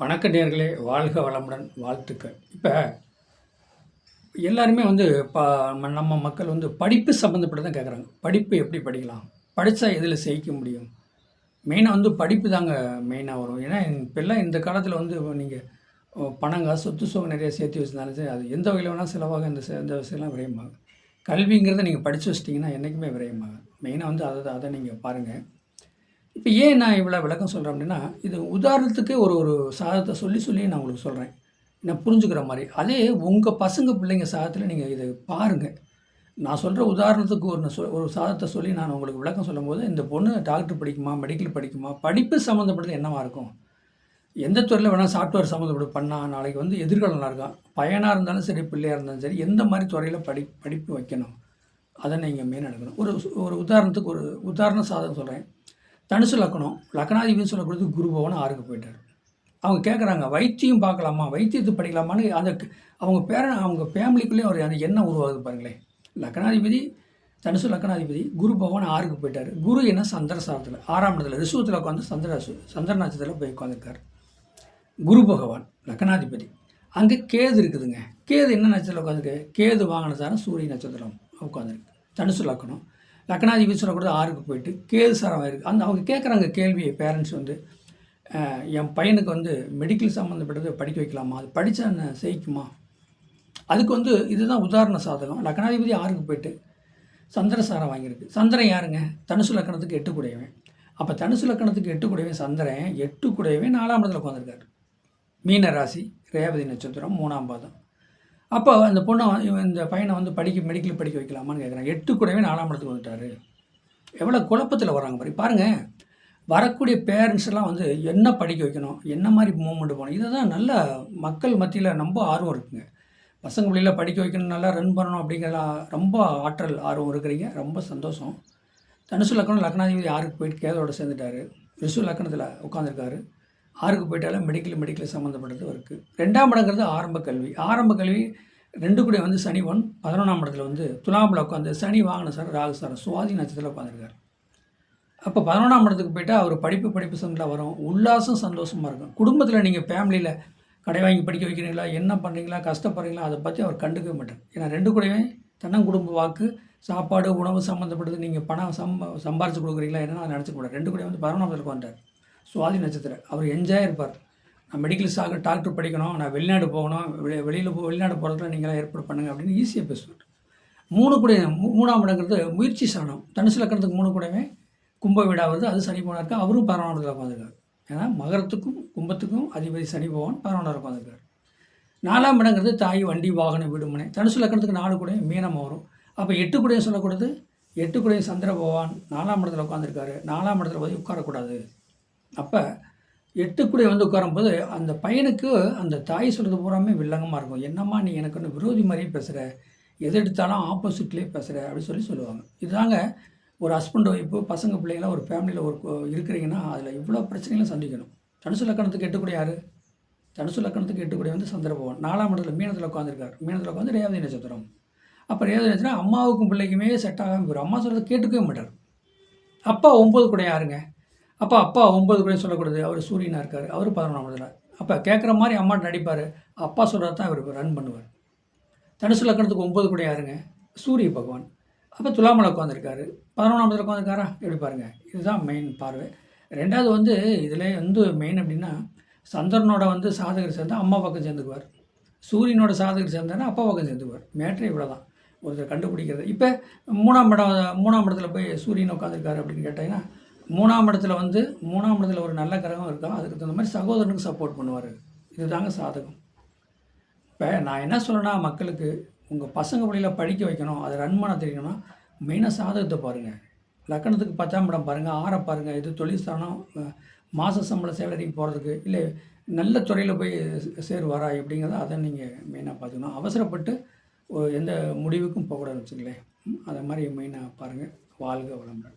வணக்க நேர்களே வாழ்க வளமுடன் வாழ்த்துக்கள். இப்போ எல்லாருமே வந்து பா நம்ம மக்கள் வந்து படிப்பு சம்மந்தப்பட்டு தான் கேட்குறாங்க படிப்பு எப்படி படிக்கலாம்? படித்தா எதில் ஜெயிக்க முடியும்? மெயினாக வந்து படிப்பு தாங்க மெயினாக வரும். ஏன்னா இப்போல்லாம் இந்த காலத்தில் வந்து நீங்கள் பணங்க சொத்து சுகம் நிறைய சேர்த்து வச்சுருந்தாலும் சரி அது எந்த வகையில் வேணால் செலவாக இந்த இந்த விஷயம்லாம் விரையமாகும் கல்விங்கிறத நீங்கள் படித்து வச்சிட்டிங்கன்னா என்றைக்குமே விரையமாகும் மெயினாக வந்து அதை அதை நீங்கள் பாருங்கள் இப்போ ஏன் நான் இவ்வளோ விளக்கம் சொல்கிறேன் அப்படின்னா இது உதாரணத்துக்கு ஒரு ஒரு சாதத்தை சொல்லி சொல்லி நான் உங்களுக்கு சொல்கிறேன். நான் புரிஞ்சுக்கிற மாதிரி. அதே உங்கள் பசங்க பிள்ளைங்க சாதத்தில் நீங்கள் இதை பாருங்கள் நான் சொல்கிற உதாரணத்துக்கு ஒரு சொ சொல் ஒரு சாதத்தை சொல்லி நான் உங்களுக்கு விளக்கம் சொல்லும்போது இந்த பொண்ணு டாக்டர் படிக்குமா மெடிக்கல் படிக்குமா படிப்பு சம்மந்தப்பட்டது என்னவாக இருக்கும்? எந்த துறையில் வேணால் சாஃப்ட்வேர் சம்மந்தப்பட்டு பண்ணால் நாளைக்கு வந்து எதிர்காலம் நல்லா இருக்கும் பையனாக இருந்தாலும் சரி பிள்ளையாக இருந்தாலும் சரி எந்த மாதிரி துறையில் படி படிப்பு வைக்கணும்? அதை நீங்கள் மெயின் எடுக்கணும் ஒரு ஒரு உதாரணத்துக்கு ஒரு உதாரண சாதம் சொல்கிறேன். தனுசு லக்கணம் லக்னாதிபதினு சொல்லக்கூடியது குரு பவன் ஆறுக்கு போயிட்டார். அவங்க கேட்குறாங்க வைத்தியம் பார்க்கலாமா வைத்தியத்தை படிக்கலாமான்னு அந்த அவங்க பேரன் அவங்க ஃபேமிலிக்குள்ளேயும் ஒரு அந்த எண்ணம் உருவாகுது பாருங்களேன். லக்னாதிபதி தனுசு லக்னாதிபதி குரு பகவான் ஆறுக்கு போயிட்டார். குரு என்ன சந்திரசாரத்தில் ஆறாம் இடத்துல ரிசுவத்தில் உட்காந்து சந்திர சந்திர நட்சத்திரத்தில் போய் உட்காந்துருக்கார் குரு பகவான் லக்னாதிபதி அங்கே கேது இருக்குதுங்க. கேது என்ன நட்சத்திரம் உட்காந்துருக்கு கேது வாங்கினதான சூரிய நட்சத்திரம் உட்காந்துருக்கு தனுசு லக்கணம். லக்னாதிபதி சொல்லக்கூடாது ஆறுக்கு போயிட்டு கேது சாரம் இருக்குது அந்த அவங்க கேட்குறாங்க கேள்வியை பேரண்ட்ஸ் வந்து. என் பையனுக்கு வந்து மெடிக்கல் சம்மந்தப்பட்டது படிக்க வைக்கலாமா? அது படித்தா என்ன? செய்க்குமா அதுக்கு வந்து இதுதான் உதாரண சாதகம். லக்னாதிபதி ஆறுக்கு போயிட்டு சந்திரசாரம் வாங்கியிருக்கு. சந்திரன் யாருங்க? தனுசு லக்கணத்துக்கு எட்டு கூடையவன். அப்போ தனுசு லக்கணத்துக்கு எட்டு கூடையவன் சந்திரன். எட்டு கூடையவன் நாலாம் இடத்துல உட்காந்துருக்காரு மீன ராசி ரேவதி நட்சத்திரம் மூணாம் பாதம். அப்போ அந்த பொண்ணை இந்த பையனை வந்து படிக்க மெடிக்கல் படிக்க வைக்கலாமான்னு கேட்குறான் எட்டு கூடவே நாலாம் இடத்துக்கு வந்துட்டாரு. எவ்வளோ குழப்பத்தில் வராங்க பாரு. பாருங்கள் வரக்கூடிய பேரண்ட்ஸ் எல்லாம் வந்து என்ன படிக்க வைக்கணும் என்ன மாதிரி மூவ்மெண்ட் போகணும் இதை தான் நல்ல மக்கள் மத்தியில் ரொம்ப ஆர்வம் இருக்குங்க. பசங்க பிள்ளைல படிக்க வைக்கணும் நல்லா ரன் பண்ணணும் அப்படிங்கிறலாம் ரொம்ப ஆற்றல் ஆர்வம் இருக்கிறீங்க. ரொம்ப சந்தோஷம். தனுசு லக்கணம் லக்னாதிபதி ஆறுக்கு போயிட்டு கேதோட சேர்ந்துட்டாரு. ரிசு லக்கணத்தில் உட்காந்துருக்காரு ஆறுக்கு போயிட்டாலும் மெடிக்கல் மெடிக்கல் சம்மந்தப்பட்டது இருக்குது ரெண்டாம் இடங்கிறது ஆரம்ப கல்வி. ஆரம்ப கல்வி ரெண்டு கூட வந்து சனி ஒன் பதினொன்றாம் இடத்துல வந்து துலாமில் உட்காந்து சனி வாங்கின சார் ராகு சார் சுவாதி நட்சத்திரத்தில் உட்காந்துருக்கார். அப்போ பதினொன்றாம் இடத்துக்கு போயிட்டால் அவர் படிப்பு படிப்பு சந்தில் வரும். உல்லாசம் சந்தோஷமாக இருக்கும். குடும்பத்தில் நீங்கள் ஃபேமிலியில் கடை வாங்கி படிக்க வைக்கிறீங்களா என்ன பண்ணுறீங்களா கஷ்டப்படுறீங்களா அதை பற்றி அவர் கண்டுக்கவே மாட்டார். ஏன்னா ரெண்டு கூடவே தன்னங்குடும்ப வாக்கு சாப்பாடு உணவு சம்மந்தப்பட்டது நீங்கள் பணம் சம்ப சம்பாரித்து கொடுக்குறீங்களா என்னன்னா அதை நினச்சிக்க ரெண்டு கூட வந்து பதினொன்றாம் இடத்துக்கு வந்தார் சுவாதி நட்சத்திரம் அவர் என்ஜாய் இருப்பார். நான் மெடிக்கல் சாக டாக்டர் படிக்கணும் நான் வெளிநாடு போகணும் வெளி வெளியில் போ வெளிநாடு போகிறதுக்குலாம் நீங்களாம் ஏற்பாடு பண்ணுங்க அப்படின்னு ஈஸியாக பேசுவார். மூணு கூட மூணாம் இடங்கிறது முயற்சி சாணம் தனுசு லக்கணத்துக்கு மூணு கூடவே கும்ப வீடா வருது அது சனி பகவான் இருக்கு அவரும் பதினொன்றாம் பார்த்துருக்காரு உட்காந்துருக்காரு ஏன்னா மகரத்துக்கும் கும்பத்துக்கும் அதிபதி சனி பகவான் பதினொன்றாம் உட்காந்துருக்காரு நாலாம் இடங்கிறது தாய் வண்டி வாகனம் விடுமனை தனுசு லக்கணத்துக்கு நாலு கூட மீனம் வரும் அப்போ எட்டு கூடையும் சொல்லக்கூடாது. எட்டு கூடையும் சந்திர பகவான் நாலாம் இடத்துல உட்காந்துருக்காரு நாலாம் இடத்துல போய் உட்காரக்கூடாது. அப்போ எட்டு கூட வந்து உட்காரும்போது அந்த பையனுக்கு அந்த தாய் சொல்கிறது பூராமே வில்லங்கமாக இருக்கும். என்னம்மா நீ எனக்கு ஒன்று விரோதி மாதிரியே பேசுகிற எது எடுத்தாலும் ஆப்போசிட்லேயே பேசுகிற அப்படின்னு சொல்லி சொல்லுவாங்க. இதுதாங்க ஒரு ஹஸ்பண்ட் ஒய்ஃபு பசங்க பிள்ளைங்களாம் ஒரு ஃபேமிலியில் ஒரு இருக்கிறீங்கன்னா அதில் இவ்வளோ பிரச்சனைகளும் சந்திக்கணும். தனுசு லக்கணத்துக்கு எட்டுக்கூடிய யார்? தனுசு லக்கணத்துக்கு எட்டுக்கூடிய வந்து சந்திரபவன் நாலாம் இடத்துல மீனத்தில் உட்காந்துருக்கார் மீனத்தில் உட்காந்து ரேவதி நட்சத்திரம். அப்போ ரேவதி நட்சத்திரம் அம்மாவுக்கும் பிள்ளைக்குமே செட் ஆகாமல் போயிடும் அம்மா சொல்கிறது கேட்டுக்கவே மாட்டார். அப்பா ஒம்பது கூட யாருங்க? அப்போ அப்பா ஒம்பது கூட சொல்லக்கூடாது. அவர் சூரியனாக இருக்கார். அவர் பதினொன்றாம் இடத்துல. அப்போ கேட்குற மாதிரி அம்மாட்ட நடிப்பார். அப்பா சொல்கிறது தான் இவர் ரன் பண்ணுவார். தனுசு லக்கணத்துக்கு ஒம்பது கூட யாருங்க? சூரிய பகவான். அப்போ துலாமலை உட்காந்துருக்காரு பதினொன்றாம் இடத்துல உட்காந்துருக்காரா எப்படி பாருங்கள் இதுதான் மெயின் பார்வை. ரெண்டாவது வந்து இதில் வந்து மெயின் அப்படின்னா சந்திரனோட வந்து சாதகர் சேர்ந்தால் அம்மா பக்கம் சேர்ந்துக்குவார். சூரியனோட சாதகர் சேர்ந்தாருன்னா அப்பா பக்கம் சேர்ந்துக்குவார். மேட்ரு இவ்வளோ தான் ஒருத்தர் கண்டுபிடிக்கிறது. இப்போ மூணாம் இடம் மூணாம் இடத்துல போய் சூரியன் உட்காந்துருக்காரு அப்படின்னு கேட்டிங்கன்னா மூணாம் இடத்துல வந்து மூணாம் இடத்துல ஒரு நல்ல கிரகம் இருக்கா? அதுக்கு தகுந்த மாதிரி சகோதரனுக்கு சப்போர்ட் பண்ணுவார். இதுதாங்க சாதகம். இப்போ நான் என்ன சொல்லணும்னா மக்களுக்கு உங்கள் பசங்க வழியில் படிக்க வைக்கணும் அதை ரன் பண்ண தெரியணும்னா மெயினாக சாதகத்தை பாருங்கள் லக்கணத்துக்கு பத்தாம் இடம் பாருங்கள் ஆறை பாருங்கள் இது தொழில் மாத சம்பள சேலரிக்கு போகிறதுக்கு இல்லை நல்ல துறையில் போய் சேருவாரா எப்படிங்கிறத அதை நீங்கள் மெயினாக பார்த்துக்கணும். அவசரப்பட்டு எந்த முடிவுக்கும் போகக்கூடாதுன்னு வச்சுங்களேன் அதை மாதிரி மெயினாக பாருங்கள் வாழ்க வளமுடன்.